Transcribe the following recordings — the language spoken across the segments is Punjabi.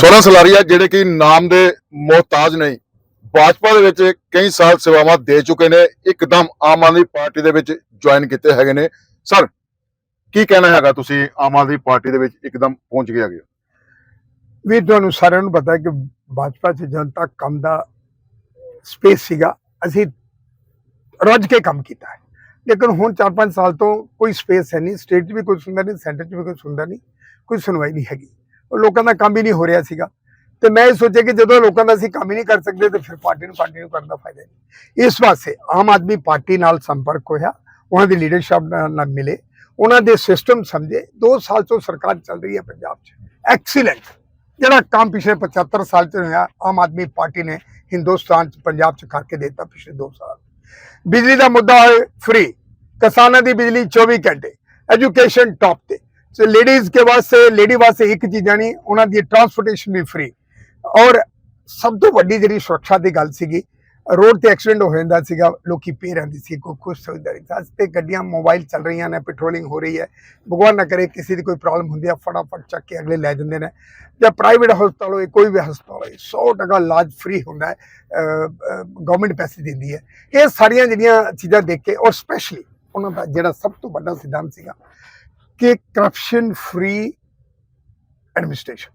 ਸੋਨਾ ਸਲਾਰੀਆ ਜਿਹੜੇ ਕਿ ਨਾਮ ਦੇ ਮੁਹਤਾਜ ਨਹੀਂ ਭਾਜਪਾ ਦੇ ਵਿੱਚ ਕਈ ਸਾਲ ਸੇਵਾਵਾਂ ਦੇ ਚੁੱਕੇ ਨੇ, ਇੱਕਦਮ ਆਮ ਆਦਮੀ ਪਾਰਟੀ ਦੇ ਵਿੱਚ ਜੁਆਇਨ ਕੀਤੇ ਹੈਗੇ ਨੇ। ਸਰ, ਕੀ ਕਹਿਣਾ ਹੈਗਾ ਤੁਸੀਂ ਆਮ ਆਦਮੀ ਪਾਰਟੀ ਦੇ ਵਿੱਚ ਇੱਕਦਮ ਪਹੁੰਚ ਗਏ ਹੈਗੇ ਵੀ ਤੁਹਾਨੂੰ ਸਾਰਿਆਂ ਨੂੰ ਪਤਾ ਹੈ ਕਿ ਭਾਜਪਾ 'ਚ ਜਨਤਾ ਕੰਮ ਦਾ ਸਪੇਸ ਸੀਗਾ। ਅਸੀਂ ਰੱਜ ਕੇ ਕੰਮ ਕੀਤਾ ਹੈ। ਲੇਕਿਨ ਹੁਣ 4-5 ਸਾਲ ਤੋਂ ਕੋਈ ਸਪੇਸ ਹੈ ਨਹੀਂ। ਸਟੇਟ 'ਚ ਵੀ ਕੋਈ ਸੁਣਦਾ ਨਹੀਂ ਸੈਂਟਰ 'ਚ ਵੀ ਕੋਈ ਸੁਣਦਾ ਨਹੀਂ, ਕੋਈ ਸੁਣਵਾਈ ਨਹੀਂ ਹੈਗੀ। ਲੋਕਾਂ ਦਾ ਕੰਮ ਹੀ ਨਹੀਂ ਹੋ ਰਿਹਾ ਸੀਗਾ। ਤੇ ਮੈਂ ਇਹ ਸੋਚਿਆ ਕਿ ਜਦੋਂ ਲੋਕਾਂ ਦਾ ਅਸੀਂ ਕੰਮ ਹੀ ਨਹੀਂ ਕਰ ਸਕਦੇ, ਤੇ ਫਿਰ ਪਾਰਟੀ ਨੂੰ ਕੰਟੀਨਿਊ ਕਰਨ ਦਾ ਫਾਇਦਾ ਨਹੀਂ। ਇਸ ਵਾਸਤੇ ਆਮ ਆਦਮੀ ਪਾਰਟੀ ਨਾਲ ਸੰਪਰਕ ਹੋਇਆ, ਉਹਨਾਂ ਦੀ ਲੀਡਰਸ਼ਿਪ ਨਾਲ ਮਿਲੇ। ਉਹਨਾਂ ਦੇ ਸਿਸਟਮ ਸਮਝੇ। 2 ਸਾਲ ਤੋਂ ਸਰਕਾਰ ਚੱਲ ਰਹੀ ਹੈ ਪੰਜਾਬ 'ਚ। ਐਕਸੀਲੈਂਟ ਜਿਹੜਾ ਕੰਮ ਪਿਛਲੇ 75 ਸਾਲ ਚ ਹੋਇਆ, ਆਮ ਆਦਮੀ ਪਾਰਟੀ ਨੇ ਹਿੰਦੁਸਤਾਨ ਚ, ਪੰਜਾਬ ਚ ਕਰਕੇ ਦਿੱਤਾ ਪਿਛਲੇ 2 ਸਾਲ। ਬਿਜਲੀ ਦਾ ਮੁੱਦਾ ਹੋਏ ਫ੍ਰੀ ਕਿਸਾਨਾਂ ਦੀ ਬਿਜਲੀ 24 ਘੰਟੇ। ਐਜੂਕੇਸ਼ਨ ਟੌਪ ਤੇ। ਸੋ ਲੇਡੀਜ਼ ਕੇ ਵਾਸਤੇ ਲੇਡੀ ਵਾਸਤੇ ਇੱਕ ਚੀਜ਼ਾਂ ਨਹੀਂ ਉਹਨਾਂ ਦੀ ਟਰਾਂਸਪੋਰਟੇਸ਼ਨ ਵੀ ਫ੍ਰੀ ਔਰ ਸਭ ਤੋਂ ਵੱਡੀ ਜਿਹੜੀ ਸੁਰੱਖਿਆ ਦੀ ਗੱਲ ਸੀਗੀ ਰੋਡ ਤੇ ਐਕਸੀਡੈਂਟ ਹੋ ਜਾਂਦਾ ਸੀਗਾ ਲੋਕੀ ਪੀ ਰਹਿੰਦੇ ਸੀ ਕੋਈ ਖੁਸ਼ ਹੋਈਦਾ ਨਹੀਂ ਅੱਜ ਤੇ ਗੱਡੀਆਂ ਮੋਬਾਈਲ ਚੱਲ ਰਹੀਆਂ ਨੇ ਪੈਟਰੋਲਿੰਗ ਹੋ ਰਹੀ ਹੈ ਭਗਵਾਨ ਨਾ ਕਰੇ ਕਿਸੇ ਦੀ ਕੋਈ ਪ੍ਰੋਬਲਮ ਹੁੰਦੀ ਹੈ ਫਟਾਫਟ ਚੱਕ ਕੇ ਅਗਲੇ ਲੈ ਜਾਂਦੇ ਨੇ ਜਾਂ ਪ੍ਰਾਈਵੇਟ ਹਸਪਤਾਲ ਹੋਏ ਕੋਈ ਵੀ ਹਸਪਤਾਲ ਹੋਏ 100 ਟਕਾ ਇਲਾਜ ਫ੍ਰੀ ਹੁੰਦਾ ਹੈ ਗਵਰਨਮੈਂਟ ਪੈਸੇ ਦਿੰਦੀ ਹੈ ਇਹ ਸਾਰੀਆਂ ਜਿਹੜੀਆਂ ਚੀਜ਼ਾਂ ਦੇਖ ਕੇ ਔਰ ਸਪੈਸ਼ਲੀ ਉਹਨਾਂ ਦਾ ਜਿਹੜਾ ਸਭ ਤੋਂ ਵੱਡਾ ਸਿਧਾਂਤ ਸੀਗਾ ਕਿ ਕਰਪਸ਼ਨ ਫ੍ਰੀ ਐਡਮਿਨਿਸਟ੍ਰੇਸ਼ਨ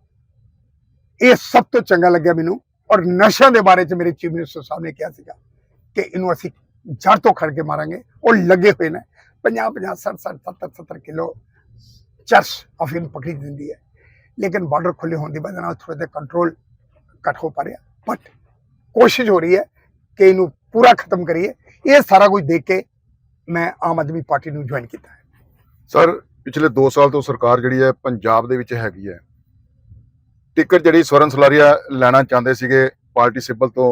ਇਹ ਸਭ ਤੋਂ ਚੰਗਾ ਲੱਗਿਆ ਮੈਨੂੰ ਔਰ ਨਸ਼ਿਆਂ ਦੇ ਬਾਰੇ ਚ ਮੇਰੇ ਚੀਫ ਮਿਨਿਸਟਰ ਸਾਹਿਬ ਨੇ ਕਿਹਾ ਸੀਗਾ ਕਿ ਇਹਨੂੰ ਅਸੀਂ ਜੜ ਤੋਂ ਖੜ ਕੇ ਮਾਰਾਂਗੇ। ਉਹ ਲੱਗੇ ਹੋਏ ਨੇ। 50 50 60 60 70 70 ਕਿਲੋ ਚਰਸ ਅਫੀਮ ਪਕੜੀ ਦਿੰਦੀ ਹੈ। ਲੇਕਿਨ ਬਾਰਡਰ ਖੁੱਲੇ ਹੋਣ ਦੀ ਵਜ੍ਹਾ ਨਾਲ ਥੋੜਾ ਜਿਹਾ ਕੰਟਰੋਲ ਘੱਟ ਹੋ ਪਾ ਰਿਹਾ। ਬਟ ਕੋਸ਼ਿਸ਼ ਹੋ ਰਹੀ ਹੈ ਕਿ ਇਹਨੂੰ ਪੂਰਾ ਖਤਮ ਕਰੀਏ। ਇਹ ਸਾਰਾ ਕੁਝ ਦੇਖ ਕੇ ਮੈਂ ਆਮ ਆਦਮੀ ਪਾਰਟੀ ਨੂੰ ਜੁਆਇਨ ਕੀਤਾ ਹੈ। ਸਰ ਪਿਛਲੇ 2 ਸਾਲ ਤੋਂ ਸਰਕਾਰ ਜਿਹੜੀ ਹੈ ਪੰਜਾਬ ਦੇ ਵਿੱਚ ਹੈਗੀ ਹੈ। ਟਿਕਟ ਜਿਹੜੀ ਸਵਰਨ ਸਲਾਰੀਆ ਲੈਣਾ ਚਾਹੁੰਦੇ ਸੀਗੇ, ਪਾਰਟੀ ਸਿਬਲ ਤੋਂ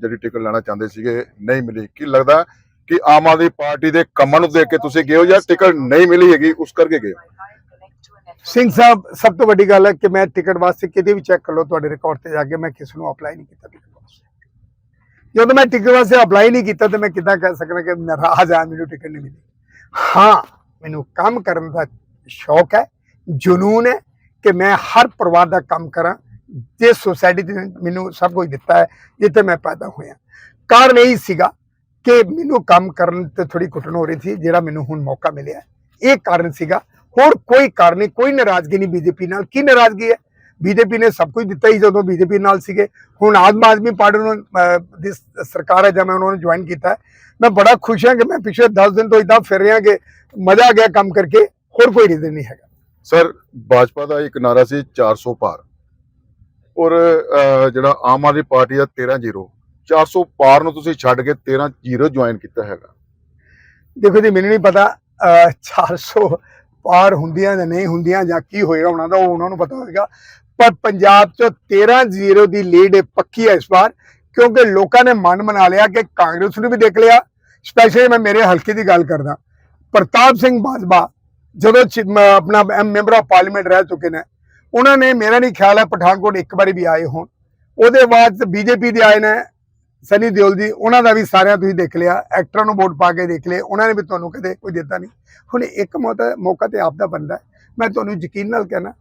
ਜਿਹੜੀ ਟਿਕਟ ਲੈਣਾ ਚਾਹੁੰਦੇ ਸੀਗੇ, ਨਹੀਂ ਮਿਲੀ। ਕੀ ਲੱਗਦਾ ਕਿ ਆਮ ਆਦਮੀ ਪਾਰਟੀ ਦੇ ਕੰਮਾਂ ਨੂੰ ਦੇਖ ਕੇ ਤੁਸੀਂ ਗਏ ਹੋ ਜਾਂ ਟਿਕਟ ਨਹੀਂ ਮਿਲੀ ਹੈਗੀ, ਉਸ ਕਰਕੇ ਗਏ ਹੋ? ਸਿੰਘ ਸਾਹਿਬ, ਸਭ ਤੋਂ ਵੱਡੀ ਗੱਲ ਹੈ ਕਿ ਮੈਂ ਟਿਕਟ ਵਾਸਤੇ ਕਿਤੇ ਵੀ ਚੈੱਕ ਕਰ ਲਓ, ਤੁਹਾਡੇ ਰਿਕਾਰਡ ਤੇ ਜਾ ਕੇ ਮੈਂ ਕਿਸ ਨੂੰ ਅਪਲਾਈ ਨਹੀਂ ਕੀਤਾ ਟਿਕਟ ਵਾਸਤੇ। ਜਦੋਂ ਮੈਂ ਟਿਕਟ ਵਾਸਤੇ ਅਪਲਾਈ ਨਹੀਂ ਕੀਤਾ, ਤੇ ਮੈਂ ਕਿੱਦਾਂ ਕਹਿ ਸਕਦਾ ਕਿ ਨਾਰਾਜ਼ ਆ ਮੈਨੂੰ ਟਿਕਟ ਨਹੀਂ ਮਿਲੀ। ਹਾਂ ਮੈਨੂੰ ਕੰਮ ਕਰਨ ਦਾ ਸ਼ੌਕ ਹੈ, ਜਨੂਨ ਹੈ ਕਿ ਮੈਂ ਹਰ ਪਰਿਵਾਰ ਦਾ ਕੰਮ ਕਰਾਂ ਜਿਸ ਸੋਸਾਇਟੀ ਨੇ ਮੈਨੂੰ ਸਭ ਕੁਝ ਦਿੱਤਾ ਹੈ, ਜਿੱਥੇ ਮੈਂ ਪੈਦਾ ਹੋਇਆ। ਕਾਰਨ ਇਹ ਸੀਗਾ ਕਿ ਮੈਨੂੰ ਕੰਮ ਕਰਨ ਤੇ ਥੋੜੀ ਘੁਟਨ ਹੋ ਰਹੀ ਸੀ, ਜਿਹੜਾ ਮੈਨੂੰ ਹੁਣ ਮੌਕਾ ਮਿਲਿਆ ਇਹ ਕਾਰਨ ਸੀਗਾ। ਹੋਰ ਕੋਈ ਕਾਰਨ ਨਹੀਂ, ਕੋਈ ਨਾਰਾਜ਼ਗੀ ਨਹੀਂ ਬੀਜੇਪੀ ਨਾਲ। ਕੀ ਨਾਰਾਜ਼ਗੀ ਹੈ? ਬੀਜੇਪੀ ਨੇ ਸਭ ਕੁਝ ਦਿੱਤਾ ਹੀ ਜਦੋਂ ਬੀਜੇਪੀ ਨਾਲ ਸੀਗੇ। ਹੁਣ ਆਮ ਆਦਮੀ ਪਾਰਟੀ ਨੂੰ ਦੀ ਸਰਕਾਰ ਹੈ ਜਦ ਮੈਂ ਉਹਨਾਂ ਨੂੰ ਜੁਆਇਨ ਕੀਤਾ ਮੈਂ ਬੜਾ ਖੁਸ਼ ਹਾਂ ਕਿ ਮੈਂ ਪਿਛਲੇ 10 ਦਿਨ ਤੋਂ ਇਦਾਂ ਫਿਰ ਰਿਹਾ ਕਿ ਮਜ਼ਾ ਆ ਗਿਆ ਕੰਮ ਕਰਕੇ ਹੋਰ ਕੋਈ ਰੀਜ਼ਨ ਨਹੀਂ ਹੈਗਾ। ਸਰ ਭਾਜਪਾ ਦਾ ਇੱਕ ਨਾਰਾ ਸੀ 400 ਪਾਰ। ਔਰ ਜਿਹੜਾ ਆਮ ਆਦਮੀ ਪਾਰਟੀ ਦਾ 13 ਜ਼ੀਰੋ। 400 ਪਾਰ ਨੂੰ ਤੁਸੀਂ ਛੱਡ ਕੇ 13 ਜ਼ੀਰੋ ਜੁਆਇਨ ਕੀਤਾ ਹੈਗਾ। ਦੇਖੋ ਜੀ ਮੈਨੂੰ ਨਹੀਂ ਪਤਾ ਅਹ, 400 ਪਾਰ ਹੁੰਦੀਆਂ ਜਾਂ ਨਹੀਂ ਹੁੰਦੀਆਂ ਜਾਂ ਕੀ ਹੋਏਗਾ ਉਹਨਾਂ ਦਾ ਉਹ ਉਹਨਾਂ ਨੂੰ ਪਤਾ ਹੋਏਗਾ। ਪਰ ਪੰਜਾਬ 'ਚ 13 ਜ਼ੀਰੋ ਦੀ ਲੀਡ ਪੱਕੀ ਹੈ ਇਸ ਵਾਰ, ਕਿਉਂਕਿ ਲੋਕਾਂ ਨੇ ਮਨ ਮਨਾ ਲਿਆ ਕਿ ਕਾਂਗਰਸ ਨੂੰ ਵੀ ਦੇਖ ਲਿਆ। ਸਪੈਸ਼ਲੀ ਮੈਂ ਮੇਰੇ ਹਲਕੇ ਦੀ ਗੱਲ ਕਰਦਾ। ਪ੍ਰਤਾਪ ਸਿੰਘ ਬਾਜਵਾ ਜਦੋਂ ਚੀ- ਮ- ਆਪਣਾ ਮੈਂਬਰ ਆਫ ਪਾਰਲੀਮੈਂਟ ਰਹਿ ਚੁੱਕੇ ਨੇ, ਉਹਨਾਂ ਨੇ ਮੇਰਾ ਨਹੀਂ ਖਿਆਲ ਹੈ ਪਠਾਨਕੋਟ ਇੱਕ ਵਾਰੀ ਵੀ ਆਏ ਹੋਣ। ਉਹਦੇ ਬਾਅਦ ਬੀਜੇਪੀ ਦੇ ਆਏ ਨੇ, ਸਨੀ ਦਿਓਲ ਜੀ, ਉਹਨਾਂ ਦਾ ਵੀ ਸਾਰਿਆਂ ਤੁਸੀਂ ਦੇਖ ਲਿਆ ਐਕਟਰਾਂ ਨੂੰ ਵੋਟ ਪਾ ਕੇ ਦੇਖ ਲਏ, ਉਹਨਾਂ ਨੇ ਵੀ ਤੁਹਾਨੂੰ ਕਦੇ ਕੋਈ ਦਿੱਤਾ ਨਹੀਂ। ਹੁਣ ਇੱਕ ਮੌਕਾ ਮੌਕਾ ਤੇ ਆਪ ਦਾ ਬੰਦਾ ਮੈਂ ਤੁਹਾਨੂੰ ਯਕੀਨ ਨਾਲ ਕਹਿਣਾ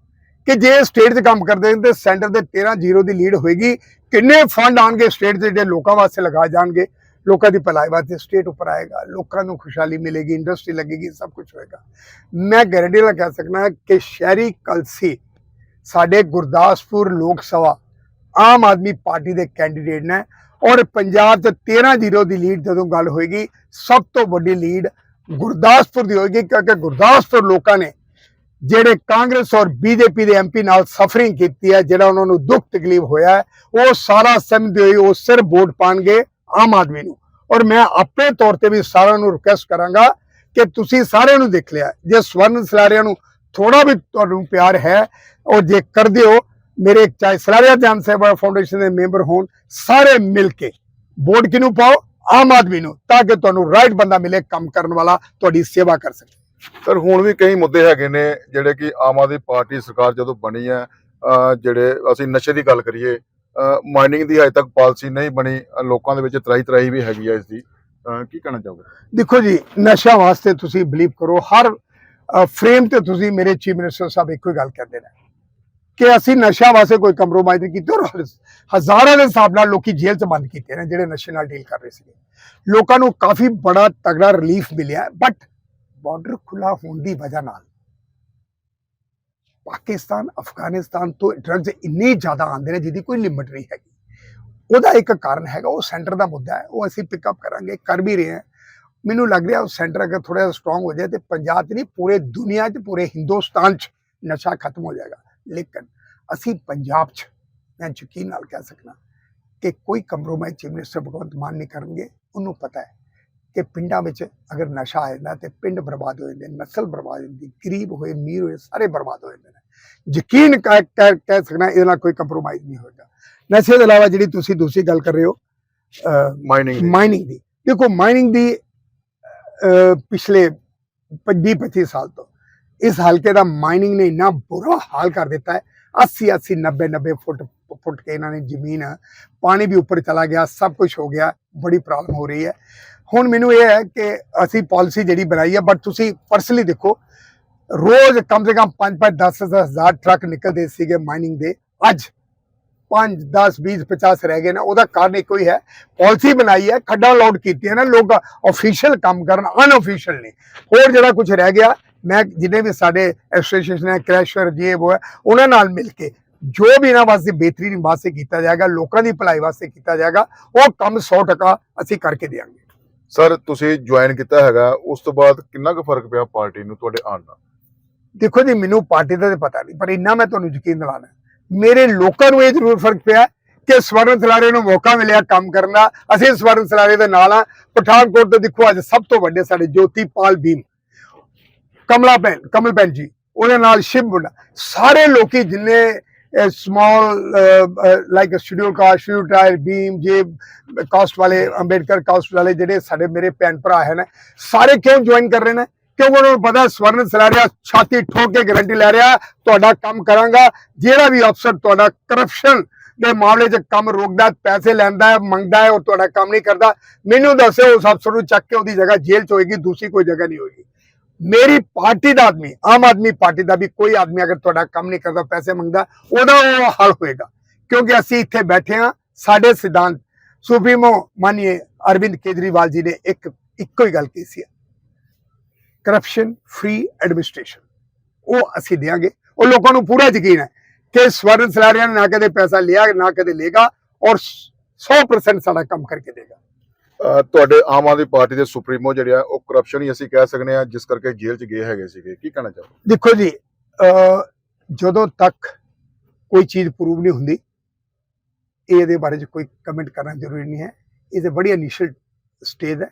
ਕਿ ਜੇ ਸਟੇਟ 'ਚ ਕੰਮ ਕਰਦੇ ਨੇ ਤੇ ਸੈਂਟਰ ਦੇ 13 ਜ਼ੀਰੋ ਦੀ ਲੀਡ ਹੋਏਗੀ, ਕਿੰਨੇ ਫੰਡ ਆਣਗੇ ਸਟੇਟ 'ਚ ਜਿਹੜੇ ਲੋਕਾਂ ਵਾਸਤੇ ਲਗਾ ਜਾਣਗੇ? ਲੋਕਾਂ ਦੀ ਭਲਾਈ ਵਾਸਤੇ ਸਟੇਟ ਉੱਪਰ ਆਏਗਾ, ਲੋਕਾਂ ਨੂੰ ਖੁਸ਼ਹਾਲੀ ਮਿਲੇਗੀ, ਇੰਡਸਟਰੀ ਲੱਗੇਗੀ, ਸਭ ਕੁਝ ਹੋਏਗਾ। ਮੈਂ ਗਾਰੰਟੀ ਨਾਲ ਕਹਿ ਸਕਦਾ ਕਿ ਸ਼ਹਿਰੀ ਕਲਸੀ ਸਾਡੇ ਗੁਰਦਾਸਪੁਰ ਲੋਕ ਸਭਾ ਆਮ ਆਦਮੀ ਪਾਰਟੀ ਦੇ ਕੈਂਡੀਡੇਟ ਨੇ ਔਰ ਪੰਜਾਬ 'ਚ 13 ਜ਼ੀਰੋ ਦੀ ਲੀਡ ਜਦੋਂ ਗੱਲ ਹੋਏਗੀ, ਸਭ ਤੋਂ ਵੱਡੀ ਲੀਡ ਗੁਰਦਾਸਪੁਰ ਦੀ ਹੋਏਗੀ ਕਿਉਂਕਿ ਗੁਰਦਾਸਪੁਰ ਲੋਕਾਂ ਨੇ ਜਿਹੜੇ ਕਾਂਗਰਸ ਔਰ ਬੀਜੇਪੀ ਦੇ ਐਮਪੀ ਨਾਲ ਸਫਰਿੰਗ ਕੀਤੀ ਹੈ, ਜਿਹੜਾ ਉਹਨਾਂ ਨੂੰ ਦੁੱਖ ਤਕਲੀਫ ਹੋਇਆ ਉਹ ਸਾਰਾ ਸਮਝਦੇ ਹੋਏ ਉਹ ਸਿਰ ਵੋਟ ਪਾਣਗੇ ਆਮ ਆਦਮੀ ਨੂੰ। ਔਰ ਮੈਂ ਆਪਣੇ ਤੌਰ ਤੇ ਵੀ ਸਾਰਿਆਂ ਨੂੰ ਰਿਕੁਐਸਟ ਕਰਾਂਗਾ ਕਿ ਤੁਸੀਂ ਸਾਰਿਆਂ ਨੂੰ ਦੇਖ ਲਿਆ ਜੇ ਸਵਰਨ ਸਲਾਰਿਆਂ ਨੂੰ ਥੋੜਾ ਵੀ ਤੁਹਾਨੂੰ ਪਿਆਰ ਹੈ ਔਰ ਜੇ ਕਰਦੇ ਹੋ, ਮੇਰੇ ਚਾਹੇ ਸਲਾਰਿਆ ਜਾਨ ਸੇਵਾ ਫਾਊਂਡੇਸ਼ਨ ਦੇ ਮੈਂਬਰ ਹੋਣ, ਸਾਰੇ ਮਿਲ ਕੇ ਵੋਟ ਕਿਹਨੂੰ ਪਾਓ? ਆਮ ਆਦਮੀ ਨੂੰ, ਤਾਂ ਕਿ ਤੁਹਾਨੂੰ ਰਾਈਟ ਬੰਦਾ ਮਿਲੇ, ਕੰਮ ਕਰਨ ਵਾਲਾ, ਤੁਹਾਡੀ ਸੇਵਾ ਕਰ ਸਕੇ। ਸਰ, ਹੁਣ ਵੀ ਕਈ ਮੁੱਦੇ ਹੈਗੇ ਨੇ ਜਿਹੜੇ ਕਿ ਆਮ ਆਦਮੀ ਪਾਰਟੀ ਸਰਕਾਰ ਜਦੋਂ ਬਣੀ ਹੈ ਜਿਹੜੇ ਅਸੀਂ ਨਸ਼ੇ ਦੀ ਗੱਲ ਕਰੀਏ ਮਾਈਨਿੰਗ ਦੀ ਹਜੇ ਤੱਕ ਪਾਲਿਸੀ ਨਹੀਂ ਬਣੀ ਲੋਕਾਂ ਦੇ ਵਿੱਚ ਤਰਾਈ ਤਰਾਈ ਵੀ ਹੈਗੀ ਹੈ ਇਸ ਦੀ ਕੀ ਕਹਿਣਾ ਚਾਹੋਗੇ? ਦੇਖੋ ਜੀ ਨਸ਼ਾ ਵਾਸਤੇ ਤੁਸੀਂ ਬਲੀਵ ਕਰੋ, ਹਰ ਫਰੇਮ ਤੇ ਤੁਸੀਂ ਮੇਰੇ ਚੀਫ ਮਿਨਿਸਟਰ ਸਾਹਿਬ ਇੱਕੋ ਹੀ ਗੱਲ ਕਹਿੰਦੇ ਨੇ ਕਿ ਅਸੀਂ ਨਸ਼ਾ ਵਾਸਤੇ ਕੋਈ ਕੰਪਰੋਮਾਈਜ਼ ਨਹੀਂ ਕੀਤਾ ਔਰ ਹਜ਼ਾਰਾਂ ਦੇ ਹਿਸਾਬ ਨਾਲ ਲੋਕੀ ਜੇਲ੍ਹ 'ਚ ਬੰਦ ਕੀਤੇ ਨੇ ਜਿਹੜੇ ਨਸ਼ੇ ਨਾਲ ਡੀਲ ਕਰ ਰਹੇ ਸੀਗੇ। ਲੋਕਾਂ ਨੂੰ ਕਾਫੀ ਬੜਾ ਤਗੜਾ ਰਿਲੀਫ ਮਿਲਿਆ ਬਟ ਬਾਰਡਰ ਖੁੱਲਾ ਹੋਣ ਦੀ ਵਜ੍ਹਾ ਨਾਲ ਪਾਕਿਸਤਾਨ ਅਫਗਾਨਿਸਤਾਨ ਤੋਂ ਡਰੱਗਸ ਇੰਨੇ ਜ਼ਿਆਦਾ ਆਉਂਦੇ ਨੇ ਜਿਹਦੀ ਕੋਈ ਲਿਮਿਟ ਨਹੀਂ ਹੈਗੀ ਉਹਦਾ ਇੱਕ ਕਾਰਨ ਹੈਗਾ ਉਹ ਸੈਂਟਰ ਦਾ ਮੁੱਦਾ ਹੈ ਉਹ ਅਸੀਂ ਪਿਕਅਪ ਕਰਾਂਗੇ ਕਰ ਵੀ ਰਹੇ ਹਾਂ ਮੈਨੂੰ ਲੱਗ ਰਿਹਾ ਉਹ ਸੈਂਟਰ ਅਗਰ ਥੋੜਾ ਜਿਹਾ ਸਟਰੋਂਗ ਹੋ ਜਾਏ ਤੇ ਪੰਜਾਬ 'ਚ ਨਹੀਂ ਪੂਰੇ ਦੁਨੀਆ 'ਚ ਪੂਰੇ ਹਿੰਦੁਸਤਾਨ 'ਚ ਨਸ਼ਾ ਖਤਮ ਹੋ ਜਾਏਗਾ ਲੇਕਿਨ ਅਸੀਂ ਪੰਜਾਬ 'ਚ ਮੈਂ ਯਕੀਨ ਨਾਲ ਕਹਿ ਸਕਦਾ ਕਿ ਕੋਈ compromise chief minister Bhagwant Mann ਨਹੀਂ ਕਰਨਗੇ ਉਹਨੂੰ ਪਤਾ ਹੈ ਕਿ ਪਿੰਡਾਂ ਵਿੱਚ ਅਗਰ ਨਸ਼ਾ ਆ ਜਾਂਦਾ ਤੇ ਪਿੰਡ ਬਰਬਾਦ ਹੋ ਜਾਂਦੇ ਨਸਲ ਬਰਬਾਦ ਹੋ ਜਾਂਦੀ ਗਰੀਬ ਹੋਏ ਅਮੀਰ ਹੋਏ ਸਾਰੇ ਬਰਬਾਦ ਹੋ ਜਾਂਦੇ ਨੇ। ਯਕੀਨ ਕਹਿ ਸਕਣਾ ਇਹਦੇ ਨਾਲ ਕੋਈ ਕੰਪਰੋਮਾਈਜ਼ ਨਹੀਂ ਹੋਏਗਾ। ਨਸ਼ੇ ਤੋਂ ਇਲਾਵਾ ਜਿਹੜੀ ਤੁਸੀਂ ਦੂਸਰੀ ਗੱਲ ਕਰ ਰਹੇ ਹੋ ਮਾਈਨਿੰਗ ਮਾਈਨਿੰਗ ਦੀ। ਦੇਖੋ ਮਾਈਨਿੰਗ ਦੀ ਪਿਛਲੇ 20 25 ਸਾਲ ਤੋਂ ਇਸ ਹਲਕੇ ਦਾ ਮਾਈਨਿੰਗ ਨੇ ਇੰਨਾ ਬੁਰਾ ਹਾਲ ਕਰ ਦਿੱਤਾ ਹੈ। 80 80 90 90 ਫੁੱਟ ਫੁੱਟ ਕੇ ਇਹਨਾਂ ਨੇ ਜ਼ਮੀਨ ਪਾਣੀ ਵੀ ਉੱਪਰ ਚਲਾ ਗਿਆ ਸਭ ਕੁਝ ਹੋ ਗਿਆ ਬੜੀ ਪ੍ਰੋਬਲਮ ਹੋ ਰਹੀ ਹੈ। ਹੁਣ ਮੈਨੂੰ ਇਹ ਹੈ ਕਿ ਅਸੀਂ ਪਾਲਿਸੀ ਜਿਹੜੀ ਬਣਾਈ ਹੈ ਬਟ ਤੁਸੀਂ ਪਰਸਨਲੀ ਦੇਖੋ, ਰੋਜ਼ ਕਮ ਸੇ ਕਮ 5 5 10 ਹਜ਼ਾਰ ਟਰੱਕ ਨਿਕਲਦੇ ਸੀਗੇ ਮਾਈਨਿੰਗ ਦੇ, ਅੱਜ 5 10 20 50 ਰਹਿ ਗਏ ਨੇ, ਉਹਦਾ ਕਾਰਨ ਇੱਕੋ ਹੀ ਹੈ ਪਾਲਿਸੀ ਬਣਾਈ ਹੈ, ਖੱਡਾਂ ਲੋਡ ਕੀਤੀਆਂ ਨੇ, ਲੋਕ ਅਫੀਸ਼ੀਅਲ ਕੰਮ ਕਰਨ ਅਨਅਫੀਸ਼ੀਅਲ ਨੇ। ਹੋਰ ਜਿਹੜਾ ਕੁਝ ਰਹਿ ਗਿਆ, ਮੈਂ ਜਿੰਨੇ ਵੀ ਸਾਡੇ ਐਸੋਸੀਏਸ਼ਨ ਹੈ ਕ੍ਰੈਸ਼ਰ ਜੀ ਉਹ ਹੈ, ਉਹਨਾਂ ਨਾਲ ਮਿਲ ਕੇ ਜੋ ਵੀ ਇਹਨਾਂ ਵਾਸਤੇ ਬਿਹਤਰੀਨ ਵਾਸਤੇ ਕੀਤਾ ਜਾਏਗਾ, ਲੋਕਾਂ ਦੀ ਭਲਾਈ ਵਾਸਤੇ ਕੀਤਾ ਜਾਏਗਾ, ਉਹ ਕੰਮ 100% ਅਸੀਂ ਕਰਕੇ ਦੇਵਾਂਗੇ ਸਰ, ਤੁਸੀਂ ਜੁਆਇਨ ਕੀਤਾ ਹੈਗਾ, ਉਸ ਤੋਂ ਬਾਅਦ ਕਿੰਨਾ ਕੁ ਫ਼ਰਕ ਪਿਆ ਪਾਰਟੀ ਨੂੰ ਤੁਹਾਡੇ ਆਉਣ ਨਾਲ? ਦੇਖੋ ਜੀ, ਮੈਨੂੰ ਪਾਰਟੀ ਦਾ ਤਾਂ ਪਤਾ ਨਹੀਂ, ਪਰ ਇੰਨਾ ਮੈਂ ਤੁਹਾਨੂੰ ਯਕੀਨ ਦਿਲਾਣਾ ਮੇਰੇ ਲੋਕਾਂ ਨੂੰ ਇਹ ਜ਼ਰੂਰ ਫ਼ਰਕ ਪਿਆ ਕਿ ਸਵਰਨ ਸਲਾਰੇ ਨੂੰ ਮੌਕਾ ਮਿਲਿਆ ਕੰਮ ਕਰਨ ਦਾ। ਅਸੀਂ ਸਵਰਨ ਸਲਾਰੇ ਦੇ ਨਾਲ ਆ। ਪਠਾਨਕੋਟ ਤੋਂ ਦੇਖੋ, ਅੱਜ ਸਭ ਤੋਂ ਵੱਡੇ ਸਾਡੇ ਜੋਤੀ ਪਾਲ ਭੀਮ ਕਮਲਾ ਭੈਣ, ਕਮਲ ਭੈਣ ਜੀ, ਉਹਦੇ ਨਾਲ ਸ਼ਿਵ ਮੁੰਡਾ। ਸਾਰੇ ਲੋਕੀ ਜਿੰਨੇ small like schedule caste schedule tribe Bhim ਜੇ ਕਾਸਟ ਵਾਲੇ ਅੰਬੇਡਕਰ ਕਾਸਟ ਵਾਲੇ ਜਿਹੜੇ ਸਾਡੇ ਮੇਰੇ ਭੈਣ ਭਰਾ ਹਨ ਸਾਰੇ ਕਿਉਂ ਜੁਆਇਨ ਕਰ ਰਹੇ ਨੇ ਕਿਉਂਕਿ ਉਹਨਾਂ ਨੂੰ ਪਤਾ ਸਵਰਨ ਸਲਾਰੀਆ ਛਾਤੀ ਠੋਕ ਕੇ ਗਾਰੰਟੀ ਲੈ ਰਿਹਾ ਤੁਹਾਡਾ ਕੰਮ ਕਰਾਂਗਾ ਜਿਹੜਾ ਵੀ ਅਫਸਰ ਤੁਹਾਡਾ ਕਰਪਸ਼ਨ ਦੇ ਮਾਮਲੇ 'ਚ ਕੰਮ ਰੋਕਦਾ ਪੈਸੇ ਲੈਂਦਾ ਹੈ ਮੰਗਦਾ ਹੈ ਉਹ ਤੁਹਾਡਾ ਕੰਮ ਨਹੀਂ ਕਰਦਾ ਮੈਨੂੰ ਦੱਸਿਓ ਉਸ ਅਫਸਰ ਨੂੰ ਚੱਕ ਕੇ ਉਹਦੀ ਜਗ੍ਹਾ ਜੇਲ੍ਹ 'ਚ ਹੋਏਗੀ ਦੂਸਰੀ ਕੋਈ ਜਗ੍ਹਾ ਨਹੀਂ ਹੋਏਗੀ ਮੇਰੀ ਪਾਰਟੀ ਦਾ ਆਦਮੀ, ਆਮ ਆਦਮੀ ਪਾਰਟੀ ਦਾ ਵੀ ਕੋਈ ਆਦਮੀ ਅਗਰ ਤੁਹਾਡਾ ਕੰਮ ਨਹੀਂ ਕਰਦਾ, ਪੈਸੇ ਮੰਗਦਾ, ਉਹਦਾ ਉਹ ਹੱਲ ਹੋਏਗਾ। ਕਿਉਂਕਿ ਅਸੀਂ ਇੱਥੇ ਬੈਠੇ ਹਾਂ, ਸਾਡੇ ਸਿਧਾਂਤ ਸੁਪਰੀਮੋ ਮਾਨੀਏ ਅਰਵਿੰਦ ਕੇਜਰੀਵਾਲ ਜੀ ਨੇ ਇੱਕ, ਇੱਕੋ ਹੀ ਗੱਲ ਕੀਤੀ ਸੀ। ਕਰਪਸ਼ਨ ਫ੍ਰੀ ਐਡਮਿਨਿਸਟ੍ਰੇਸ਼ਨ ਉਹ ਅਸੀਂ ਦੇਾਂਗੇ ਉਹ ਲੋਕਾਂ ਨੂੰ ਪੂਰਾ ਯਕੀਨ ਹੈ ਕਿ ਸਵਰਨ ਸਲਾਰੀਆ ਨੇ ਨਾ ਕਦੇ ਪੈਸਾ ਲਿਆ, ਨਾ ਕਦੇ ਲੇਗਾ ਔਰ 100% ਸਾਡਾ ਕੰਮ ਕਰਕੇ ਦੇਗਾ। ਤੁਹਾਡੇ ਆਮ ਆਦਮੀ ਪਾਰਟੀ ਦੇ ਸੁਪਰੀਮੋ ਜਿਹੜੇ ਆ ਉਹ ਕਰਪਸ਼ਨ ਹੀ ਅਸੀਂ ਕਹਿ ਸਕਨੇ ਆ ਜਿਸ ਕਰਕੇ ਜੇਲ੍ਹ 'ਚ ਗਏ ਹੈਗੇ ਸੀਗੇ। ਕੀ ਕਹਿਣਾ ਚਾਹੋ ਦੇਖੋ ਜੀ ਜਦੋਂ ਤੱਕ ਕੋਈ ਚੀਜ਼ ਪ੍ਰੂਵ ਨਹੀਂ ਹੁੰਦੀ ਇਹਦੇ ਬਾਰੇ 'ਚ ਕੋਈ ਕਮੈਂਟ ਕਰਨਾ ਜ਼ਰੂਰੀ ਨਹੀਂ ਹੈ। ਇਹ ਤੇ ਬੜੀ ਇਨੀਸ਼ੀਅਲ ਸਟੇਜ ਹੈ।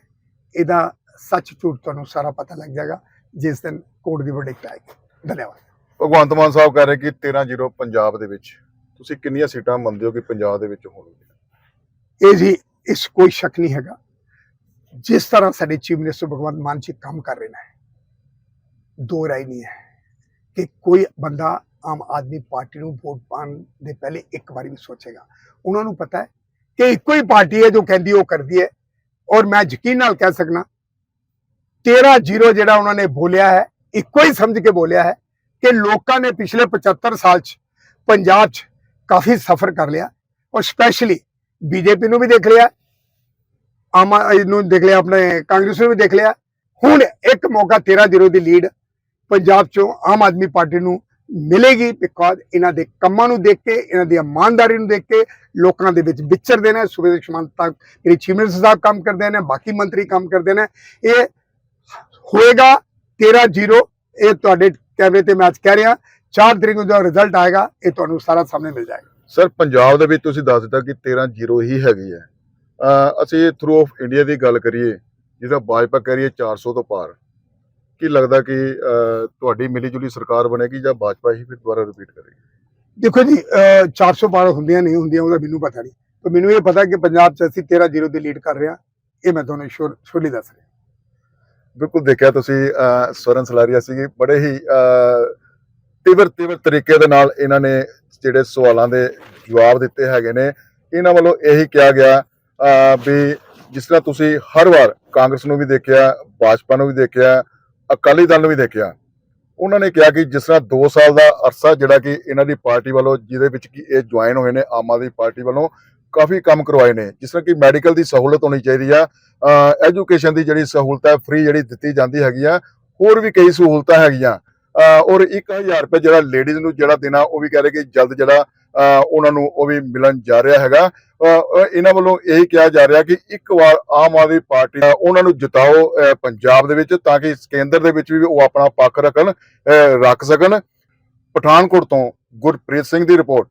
ਇਹਦਾ ਸੱਚ ਝੂਠ ਤੁਹਾਨੂੰ ਸਾਰਾ ਪਤਾ ਲੱਗ ਜਾਏਗਾ ਜਿਸ ਦਿਨ ਕੋਰਟ ਦੀ verdict ਆਏਗੀ। ਧੰਨਵਾਦ। ਭਗਵੰਤ ਮਾਨ ਸਾਹਿਬ ਕਹਿ ਰਹੇ ਕਿ 13-0 ਪੰਜਾਬ ਦੇ ਵਿੱਚ ਤੁਸੀਂ ਕਿੰਨੀਆਂ ਸੀਟਾਂ ਮੰਨਦੇ ਹੋ ਕਿ ਪੰਜਾਬ ਦੇ ਵਿੱਚ ਹੋਣਗੀਆਂ? ਇਹ ਜੀ ਇਸ ਕੋਈ ਸ਼ੱਕ ਨਹੀਂ ਹੈਗਾ। ਜਿਸ ਤਰ੍ਹਾਂ ਸਾਡੇ ਚੀਫ ਮਿਨਿਸਟਰ ਭਗਵੰਤ ਮਾਨ ਜੀ ਕੰਮ ਕਰ ਰਹੇ ਨੇ, ਦੋ ਰਾਈ ਨਹੀਂ ਹੈ ਕਿ ਕੋਈ ਬੰਦਾ ਆਮ ਆਦਮੀ ਪਾਰਟੀ ਨੂੰ ਵੋਟ ਪਾਉਣ ਦੇ ਪਹਿਲੇ ਇੱਕ ਵਾਰੀ ਵੀ ਸੋਚੇਗਾ। ਉਹਨਾਂ ਨੂੰ ਪਤਾ ਹੈ ਕਿ ਇੱਕੋ ਹੀ ਪਾਰਟੀ ਹੈ ਜੋ ਕਹਿੰਦੀ ਉਹ ਕਰਦੀ ਹੈ ਔਰ ਮੈਂ ਯਕੀਨ ਨਾਲ ਕਹਿ ਸਕਣਾ 13 ਜ਼ੀਰੋ ਜਿਹੜਾ ਉਹਨਾਂ ਨੇ ਬੋਲਿਆ ਹੈ, ਇੱਕੋ ਹੀ ਸਮਝ ਕੇ ਬੋਲਿਆ ਹੈ ਕਿ ਲੋਕਾਂ ਨੇ ਪਿਛਲੇ 75 ਸਾਲ 'ਚ ਪੰਜਾਬ 'ਚ ਕਾਫੀ ਸਫ਼ਰ ਕਰ ਲਿਆ ਔਰ ਸਪੈਸ਼ਲੀ ਬੀਜੇਪੀ ਨੂੰ ਵੀ ਦੇਖ ਲਿਆ, ਆਮ ਆਦਮੀ ਨੂੰ ਦੇਖ ਲਿਆ, ਆਪਣੇ ਕਾਂਗਰਸ ਨੂੰ ਵੀ ਦੇਖ ਲਿਆ। ਹੁਣ ਇੱਕ ਮੌਕਾ 13-0 ਦੀ ਲੀਡ ਪੰਜਾਬ 'ਚੋਂ ਆਮ ਆਦਮੀ ਪਾਰਟੀ ਨੂੰ ਮਿਲੇਗੀ ਬਿਕੋਜ ਇਹਨਾਂ ਦੇ ਕੰਮਾਂ ਨੂੰ ਦੇਖ ਕੇ, ਇਹਨਾਂ ਦੀ ਇਮਾਨਦਾਰੀ ਨੂੰ ਦੇਖ ਕੇ ਲੋਕਾਂ ਦੇ ਵਿੱਚ ਵਿਚਰਦੇ ਨੇ। ਸੂਬੇ ਦੇ ਸ਼ਮੰਤ ਤੱਕ ਮੇਰੇ ਚੀਫ ਮਿਨਿਸਟਰ ਸਾਹਿਬ ਕੰਮ ਕਰਦੇ ਨੇ, ਬਾਕੀ ਮੰਤਰੀ ਕੰਮ ਕਰਦੇ ਨੇ। ਇਹ ਹੋਏਗਾ 13-0 ਇਹ ਤੁਹਾਡੇ ਕੈਮਰੇ ਤੇ ਮੈਂ ਅੱਜ ਕਹਿ ਰਿਹਾ 4 ਤਰੀਕ ਨੂੰ ਜਦੋਂ ਰਿਜ਼ਲਟ ਆਏਗਾ, ਇਹ ਤੁਹਾਨੂੰ ਸਾਰਾ ਸਾਹਮਣੇ ਮਿਲ ਜਾਏਗਾ। ਸਰ ਪੰਜਾਬ ਦੇ ਵਿੱਚ ਤੁਸੀਂ ਦੱਸ ਦਿੱਤਾ ਕਿ 13-0 ਹੀ ਹੈਗੀ ਹੈ। ਅਸੀਂ ਥਰੂ ਆਫ ਇੰਡੀਆ ਦੀ ਗੱਲ ਕਰੀਏ ਜਿਹਦਾ ਭਾਜਪਾ ਕਹਿ ਰਹੀ ਹੈ 400 ਤੋਂ ਪਾਰ। ਕੀ ਲੱਗਦਾ ਕਿ ਤੁਹਾਡੀ ਮਿਲੀ ਜੁਲੀ ਸਰਕਾਰ ਬਣੇਗੀ ਜਾਂ ਭਾਜਪਾ ਹੀ ਫਿਰ ਦੁਬਾਰਾ ਰਿਪੀਟ ਕਰੇਗੀ? ਦੇਖੋ ਜੀ ਅਹ 400 ਪਾਰ ਹੁੰਦੀਆਂ ਨਹੀਂ ਹੁੰਦੀਆਂ ਉਹਦਾ ਮੈਨੂੰ ਪਤਾ ਨਹੀਂ। ਪਰ ਮੈਨੂੰ ਇਹ ਪਤਾ ਕਿ ਪੰਜਾਬ 'ਚ ਅਸੀਂ 13-0 ਦੀ ਲੀਡ ਕਰ ਰਹੇ ਹਾਂ ਇਹ ਮੈਂ ਤੁਹਾਨੂੰ ਸ਼ੋਰਲੀ ਦੱਸ ਰਿਹਾ। ਬਿਲਕੁਲ ਦੇਖਿਆ ਤੁਸੀਂ ਸਵਰਨ ਸਲਾਰੀਆ ਸੀ ਬੜੇ ਹੀ ਤਿਵਰ ਤਿਵਰ ਤਰੀਕੇ ਦੇ ਨਾਲ ਇਹਨਾਂ ਨੇ ਜਿਹੜੇ ਸਵਾਲਾਂ ਦੇ ਜਵਾਬ ਦਿੱਤੇ ਹੈਗੇ ਨੇ, ਇਹਨਾਂ ਵੱਲੋਂ ਇਹੀ ਕਿਹਾ ਗਿਆ ਵੀ ਜਿਸ ਤਰ੍ਹਾਂ ਤੁਸੀਂ ਹਰ ਵਾਰ ਕਾਂਗਰਸ ਨੂੰ ਵੀ ਦੇਖਿਆ, ਭਾਜਪਾ ਨੂੰ ਵੀ ਦੇਖਿਆ, ਅਕਾਲੀ ਦਲ ਨੂੰ ਵੀ ਦੇਖਿਆ, ਉਹਨਾਂ ਨੇ ਕਿਹਾ ਕਿ ਜਿਸ ਤਰ੍ਹਾਂ 2 ਸਾਲ ਦਾ ਅਰਸਾ ਜਿਹੜਾ ਕਿ ਇਹਨਾਂ ਦੀ ਪਾਰਟੀ ਵੱਲੋਂ, ਜਿਹਦੇ ਵਿੱਚ ਕਿ ਇਹ ਜੁਆਇਨ ਹੋਏ ਨੇ ਆਮ ਆਦਮੀ ਪਾਰਟੀ ਵੱਲੋਂ, ਕਾਫੀ ਕੰਮ ਕਰਵਾਏ ਨੇ, ਜਿਸ ਤਰ੍ਹਾਂ ਕਿ ਮੈਡੀਕਲ ਦੀ ਸਹੂਲਤ ਹੋਣੀ ਚਾਹੀਦੀ ਆ ਐਜੂਕੇਸ਼ਨ ਦੀ ਜਿਹੜੀ ਸਹੂਲਤ ਹੈ ਫ੍ਰੀ ਜਿਹੜੀ ਦਿੱਤੀ ਜਾਂਦੀ ਹੈਗੀ ਆ, ਹੋਰ ਵੀ ਕਈ ਸਹੂਲਤਾਂ ਹੈਗੀਆਂ ਔਰ 1000 ਰੁਪਏ ਜਿਹੜਾ ਲੇਡੀਜ਼ ਨੂੰ ਜਿਹੜਾ ਦੇਣਾ, ਉਹ ਵੀ ਕਹਿ ਰਹੇ ਕਿ ਜਲਦ ਜਿਹੜਾ ਉਹਨਾਂ ਨੂੰ ਉਹ ਵੀ ਮਿਲਣ ਜਾ ਰਿਹਾ ਹੈਗਾ। ਇਹਨਾਂ ਵੱਲੋਂ ਇਹ ਕਿਹਾ ਜਾ ਰਿਹਾ ਕਿ ਇੱਕ ਵਾਰ ਆਮ ਆਦਮੀ ਪਾਰਟੀ ਉਹਨਾਂ ਨੂੰ ਜਿਤਾਓ ਪੰਜਾਬ ਦੇ ਵਿੱਚ ਤਾਂ ਕਿ ਕੇਂਦਰ ਦੇ ਵਿੱਚ ਵੀ ਉਹ ਆਪਣਾ ਪੱਖ ਰੱਖਣ ਰੱਖ ਸਕਣ। ਪਠਾਨਕੋਟ ਤੋਂ ਗੁਰਪ੍ਰੀਤ ਸਿੰਘ ਦੀ ਰਿਪੋਰਟ।